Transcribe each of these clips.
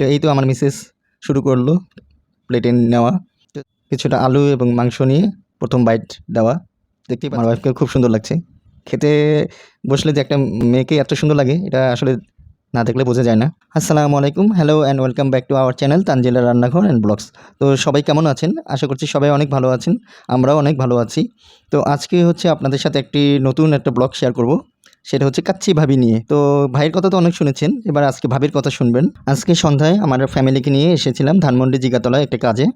তো এই তো আমার মিসেস শুরু করল প্লেটে নেওয়া। কিছুটা আলু এবং মাংস নিয়ে প্রথম বাইট দেওয়া। দেখতে আমার ওয়াইফকে খুব সুন্দর লাগছে। খেতে বসলে যে একটা মেয়েকে এত সুন্দর লাগে, এটা আসলে না দেখলে বোঝা যায় না। আসসালামু আলাইকুম hello and welcome back to our channel Tanjila রান্নাঘর অ্যান্ড ব্লগস তো সবাই কেমন আছেন? আশা করছি সবাই অনেক ভালো আছেন, আমরাও অনেক ভালো আছি। তো আজকে হচ্ছে আপনাদের সাথে একটি নতুন একটা ব্লগ শেয়ার করব। সেটা হচ্ছে কাচ্চি ভাবি নিয়ে। তো ভাইয়ের কথা তো অনেক শুনেছেন, এবার আজকে ভাবির কথা শুনবেন। আজকে সন্ধ্যায় আমার ফ্যামিলিকে নিয়ে এসেছিলাম ধানমন্ডি জিগাতলায় একটা কাজে।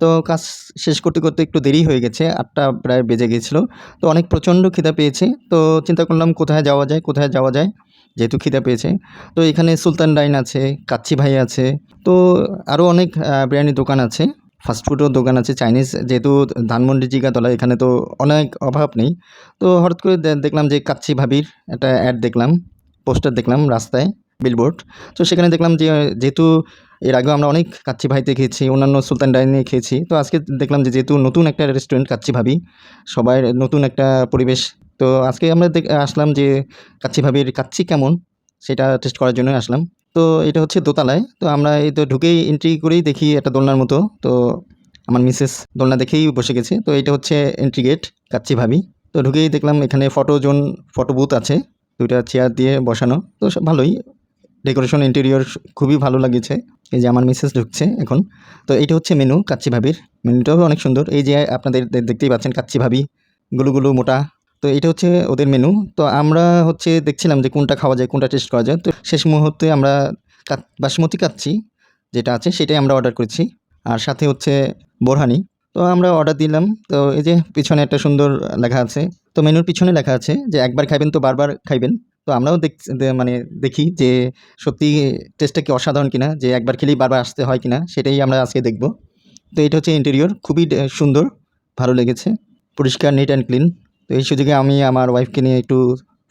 তো কাজ শেষ করতে করতে একটু দেরি হয়ে গেছে, আটটা প্রায় বেজে গিয়েছিল তো অনেক প্রচণ্ড খিদা পেয়েছে। তো চিন্তা করলাম কোথায় যাওয়া যায়, কোথায় যাওয়া যায়, যেহেতু খিদা পেয়েছে। তো এখানে সুলতান ডাইন আছে, কাচ্চি ভাই আছে। তো আরও অনেক বিরিয়ানির দোকান আছে। ফাস্টফুডের দোকান আছে চাইনিজ যেহেতু ধানমন্ডি জিগাতলা এখানে তো অনেক অভাব নেই। তো হঠাৎ করে দেখলাম যে কাচ্চি ভাবির একটা অ্যাড দেখলাম পোস্টার দেখলাম রাস্তায় বিলবোর্ড তো সেখানে দেখলাম যে, যেহেতু এর আগেও আমরা অনেক কাচ্চি ভাইতে খেয়েছি, অন্যান্য সুলতান ডাইনে খেয়েছি, তো আজকে দেখলাম যে যেহেতু নতুন একটা রেস্টুরেন্ট কাচ্চি ভাবি, সবাই নতুন একটা পরিবেশ। তো আজকে আমরা আসলাম যে কাচ্চি ভাবির কাচ্চি কেমন, সেটা টেস্ট করার জন্য আসলাম। তো এটা হচ্ছে দোতলায়। তো আমরা এই তো ঢুকেই এন্ট্রি করেই দেখি একটা দোলনার মতো। তো আমার মিসেস দোলনা দেখেই বসে গেছে। তো এটা হচ্ছে এন্ট্রি গেট কাচ্ছি ভাবি। তো ঢুকেই দেখলাম এখানে ফটো জোন ফটো বুথ আছে। দুইটা চেয়ার দিয়ে বসানো। তো ভালোই। ডেকোরেশন ইন্টেরিয়র খুবই ভালো লাগিয়েছে। এই যে আমার মিসেস ঢুকছে এখন। তো এইটা হচ্ছে মেনু কাচ্চি ভাবির। মেনুটাও অনেক সুন্দর। এই যে আপনাদের দেখতেই পাচ্ছেন কাচ্চি ভাবি। গুলো গুলো মোটা। তো এটা হচ্ছে ওদের মেনু তো আমরা হচ্ছে দেখছিলাম যে কোনটা খাওয়া যায়, কোনটা টেস্ট করা যায়। তো শেষ মুহূর্তে আমরা বাসমতি কাচ্ছি যেটা আছে সেটাই আমরা অর্ডার করেছি। আর সাথে হচ্ছে বোরহানি। তো আমরা অর্ডার দিলাম। তো এই যে পিছনে একটা সুন্দর লেখা আছে। তো মেনুর পিছনে লেখা আছে যে একবার খাইবেন তো বারবার খাইবেন। তো আমরাও দেখ মানে দেখি যে সত্যি টেস্টটা কি অসাধারণ কিনা, যে একবার খেলেই বারবার আসতে হয় কিনা, সেটাই আমরা আজকে দেখব। তো এটা হচ্ছে ইন্টেরিয়র খুবই সুন্দর, ভালো লেগেছে। পরিষ্কার নিট অ্যান্ড ক্লিন তো এই সুযোগে আমি আমার ওয়াইফকে নিয়ে একটু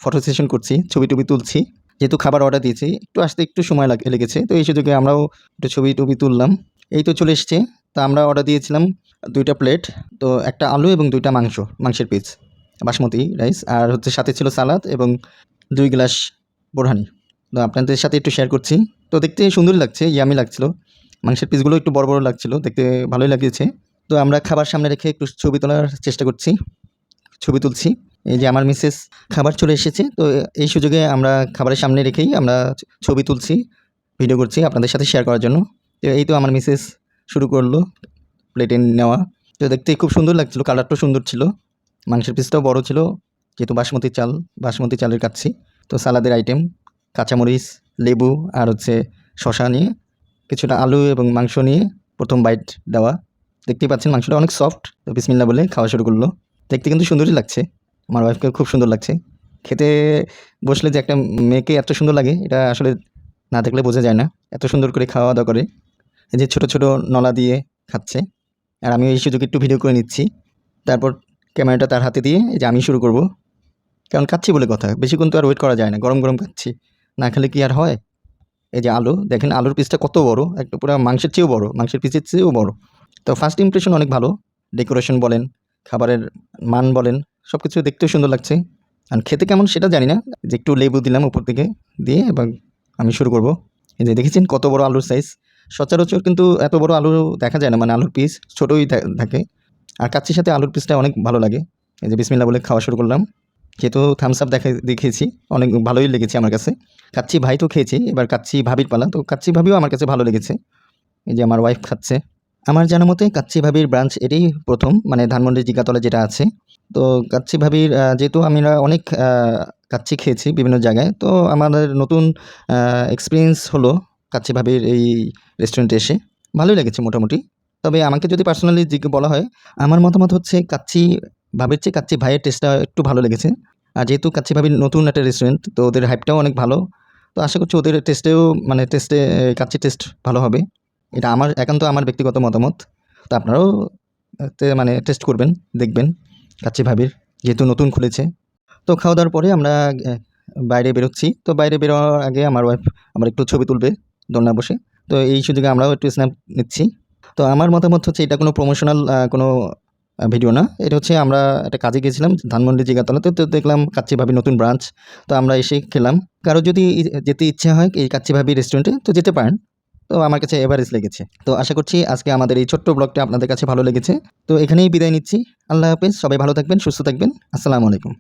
ফটো সেশন করছি, ছবি টবি তুলছি। যেহেতু খাবার অর্ডার দিয়েছি, একটু আসতে একটু সময় লাগে লেগেছে, তো এই সুযোগে আমরাও একটু ছবি টবি তুললাম। এই তো চলে এসছে, তো আমরা অর্ডার দিয়েছিলাম দুইটা প্লেট তো একটা আলু এবং দুইটা মাংস, মাংসের পিস বাসমতি রাইস আর হচ্ছে সাথে ছিল সালাদ এবং দুই গ্লাস বোরহানি। তো আপনাদের সাথে একটু শেয়ার করছি। তো দেখতে সুন্দরই লাগছে ইয়ামি লাগছিল। মাংসের পিসগুলো একটু বড় বড় লাগছিল, দেখতে ভালোই লাগিয়েছে। তো আমরা খাবার সামনে রেখে একটু ছবি তোলার চেষ্টা করছি। ছবি তুলছি। এই যে আমার মিসেস খাবার চলে এসেছে, তো এই সুযোগে আমরা খাবারের সামনে রেখেই আমরা ছবি তুলছি ভিডিও করছি আপনাদের সাথে শেয়ার করার জন্য। তো এই তো আমার মিসেস শুরু করল প্লেটে নেওয়া। তো দেখতে খুব সুন্দর লাগছিল কালারটাও সুন্দর ছিল। মাংসের পিসটাও বড় ছিল, যেহেতু বাসমতি চাল, বাসমতি চালের কাচ্ছি। তো সালাদের আইটেম কাঁচামরিচ, লেবু আর হচ্ছে শশা নিয়ে কিছুটা আলু এবং মাংস নিয়ে প্রথম বাইট দেওয়া। দেখতেই পাচ্ছেন মাংসটা অনেক সফট তো বিসমিল্লা বলে খাওয়া শুরু করল। দেখতে কিন্তু সুন্দরই লাগছে। আমার ওয়াইফকে খুব সুন্দর লাগছে। খেতে বসলে যে একটা মেয়েকে এত সুন্দর লাগে, এটা আসলে না দেখলে বোঝা যায় না। এত সুন্দর করে খাওয়া দাওয়া করে। এই যে ছোটো ছোটো নলা দিয়ে খাচ্ছে। আর আমি এই সুযোগে একটু ভিডিও করে নিচ্ছি। তারপর ক্যামেরাটা তার হাতে দিয়ে এই যে আমি শুরু করব। কারণ খাচ্ছি বলে কথা। বেশিক্ষণ তো আর ওয়েট করা যায় না। গরম গরম খাচ্ছি। না খেলে কি আর হয়? এই যে আলু, দেখেন আলুর পিসটা কত বড়। একটা পুরো মাংসের চেয়েও বড়। মাংসের পিসের চেয়েও বড়। তো ফার্স্ট ইমপ্রেশন অনেক ভালো। ডেকোরেশন বলেন খাবারের মান বলেন সব কিছু দেখতেও সুন্দর লাগছে। আর খেতে কেমন সেটা জানি না, যে একটু লেবু দিলাম উপর থেকে দিয়ে এবং আমি শুরু করব। এই যে দেখেছেন কত বড় আলুর সাইজ সচরাচর কিন্তু এত বড় আলু দেখা যায় না মানে আলুর পিস ছোটোই থাকে। আর কাচ্চির সাথে আলুর পিসটা অনেক ভালো লাগে। এই যে বিসমিল্লা বলে খাওয়া শুরু করলাম। যেহেতু থামস আপ দেখা দেখিয়েছি, অনেক ভালোই লেগেছে আমার কাছে। কাচ্চি ভাই তো খেয়েছি, এবার কাচ্চি ভাবির পালা। তো কাচ্চি ভাবিও আমার কাছে ভালো লেগেছে। এই যে আমার ওয়াইফ খাচ্ছে। আমার জানা মতে কাচ্চি ভাবির ব্রাঞ্চ এটাই প্রথম মানে ধানমন্ডি জিগাতলা যেটা আছে। তো কাচ্চি ভাবির যেহেতু আমরা অনেক কাচ্চি খেয়েছি বিভিন্ন জায়গায়, তো আমাদের নতুন এক্সপিরিয়েন্স হলো কাচ্চি ভাবির এই রেস্টুরেন্টে এসে। ভালোই লেগেছে মোটামুটি। তবে আমাকে যদি পার্সোনালি বলা হয়, আমার মতামত হচ্ছে কাচ্চি ভাবির চেয়ে কাচ্চি ভাইয়ের টেস্টটা একটু ভালো লেগেছে। আর যেহেতু কাচ্চি ভাবির নতুন একটা রেস্টুরেন্ট তো ওদের হাইপটাও অনেক ভালো। তো আশা করছি ওদের টেস্টেও মানে টেস্টে কাচ্চি টেস্ট ভালো হবে। এটা আমার একান্ত আমার ব্যক্তিগত মতামত। তো আপনারাও মানে টেস্ট করবেন, দেখবেন, কাচ্চি ভাবির যেহেতু নতুন খুলেছে। তো খাওয়া দাওয়ার পরে আমরা বাইরে বেরোচ্ছি। তো বাইরে বেরোনোর আগে আমার ওয়াইফ আমার একটু ছবি তুলবে দোলনা বসে। তো এই সুযোগে আমরাও একটু স্ন্যাপ নিচ্ছি। তো আমার মতামত হচ্ছে এটা কোনো প্রমোশনাল কোনো ভিডিও না। এটা হচ্ছে আমরা একটা কাজে গেছিলাম ধানমন্ডি জিগাতলাতে। তো দেখলাম কাচ্চি ভাবি নতুন ব্রাঞ্চ তো আমরা এসে খেলাম। কারও যদি যেতে ইচ্ছা হয় এই কাচ্চি ভাবি রেস্টুরেন্টে তো যেতে পারেন। তো আমার কাছে এভারেজ লেগেছে। তো আশা করছি আজকে আমাদের এই ছোট্ট ব্লগটা আপনাদের কাছে ভালো লেগেছে। তো এখানেই বিদায় নিচ্ছি। আল্লাহ হাফেজ, সবাই ভালো থাকবেন, সুস্থ থাকবেন। আসসালামু আলাইকুম।